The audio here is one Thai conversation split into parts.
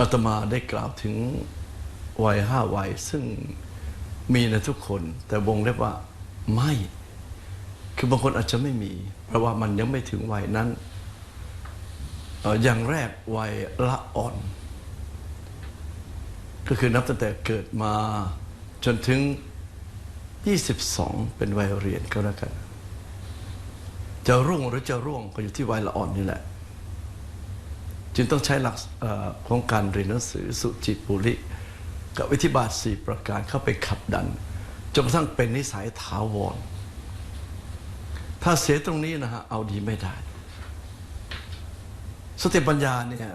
อาตมาได้กล่าวถึงวัยห้าวัยซึ่งมีในทุกคน แต่วงเล็บว่าไม่ คือบางคนอาจจะไม่มี เพราะว่ามันยังไม่ถึงวัยนั้นเอ่ออย่างแรกวัยละอ่อน ก็คือนับตั้งแต่เกิดมาจนถึง 22 เป็นวัยเรียนก็แล้วกัน จะรุ่งหรือจะร่วงก็อยู่ที่วัยละอ่อนนี่แหละ จึงต้องใช้หลักของการเรียนหนังสือสุจิตบุริกับวิธิบาทสี่ประการเข้าไปขับดันจนกระทั่งเป็นนิสัยถาวร ถ้าเสียตรงนี้นะฮะเอาดีไม่ได้ สติปัญญาเนี่ย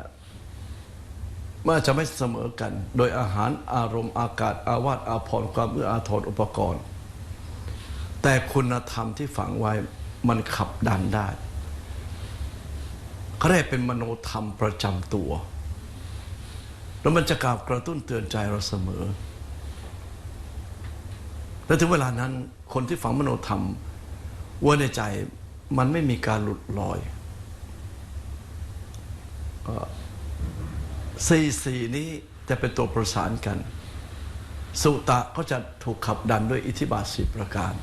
มันจะไม่เสมอกัน โดยอาหารอารมณ์อากาศ อาวาสอาพรความเอื้ออาทรอุปกรณ์ แต่คุณธรรมที่ฝังไว้มันขับดันได้ เขาเรียกเป็นมโนธรรมประจำตัว แล้วมันจะกล่าวกระตุ้นเตือนใจเราเสมอ และถึงเวลานั้นคนที่ฝังมโนธรรมไว้ในใจมันไม่มีการหลุดลอยสี่สี่นี้จะเป็นตัวประสานกัน สุตะก็จะถูกขับดันด้วยอิทธิบาทสิประการ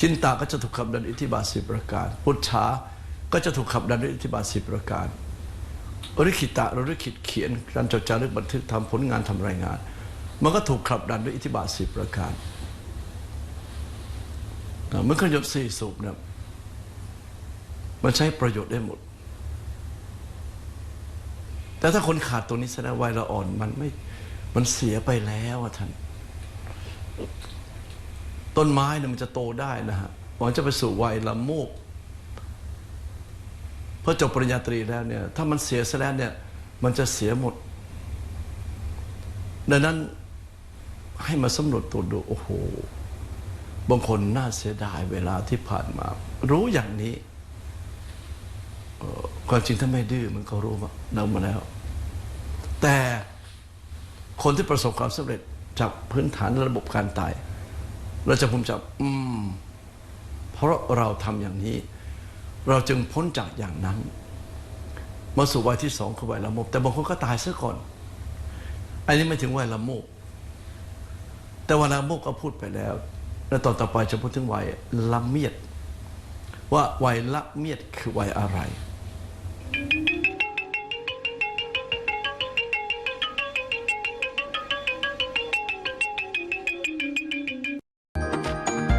จินตาก็จะถูกขับดันอิทธิบาทสิประการ พุทธา ก็จะถูกขับดันด้วยอิทธิบาทสิประการอริคิตะหรือริคิตเขียนการจดจารึกบันทึกทำผลงานทำรายงาน มันก็ถูกขับดันด้วยอิทธิบาทสิประการเมื่อเครื่องยนต์สี่สูบเนี่ยมันใช้ประโยชน์ได้หมด แต่ถ้าคนขาดตรงนี้แสดงวัยละอ่อนมันไม่มันเสียไปแล้วอะท่าน ต้นไม้เนี่ยมันจะโตได้นะฮะมันจะไปสู่วัยละโมก พอจบปริญญาตรีแล้วเนี่ยถ้ามันเสียซะแล้วเนี่ยมันจะเสียหมด ดังนั้นให้มาสำรวจตัวดูโอ้โหบางคนน่าเสียดายเวลาที่ผ่านมา รู้อย่างนี้ความจริงถ้าไม่ดื้อมันก็รู้ว่าเรามาแล้ว แต่คนที่ประสบความสำเร็จจากพื้นฐานระบบการตาย เราจะภูมิใจอืม เพราะเราทำอย่างนี้ เราจึงพ้นจากอย่างนั้น มาสู่วัยที่สองคือวัยละโมบแต่บางคนก็ตายซะก่อน อันนี้ไม่ถึงวัยละโมบแต่วัยละโมบก็พูดไปแล้ว และตอนต่อไปจะพูดถึงวัยละเมียด ว่าวัยละเมียดคือวัยอะไร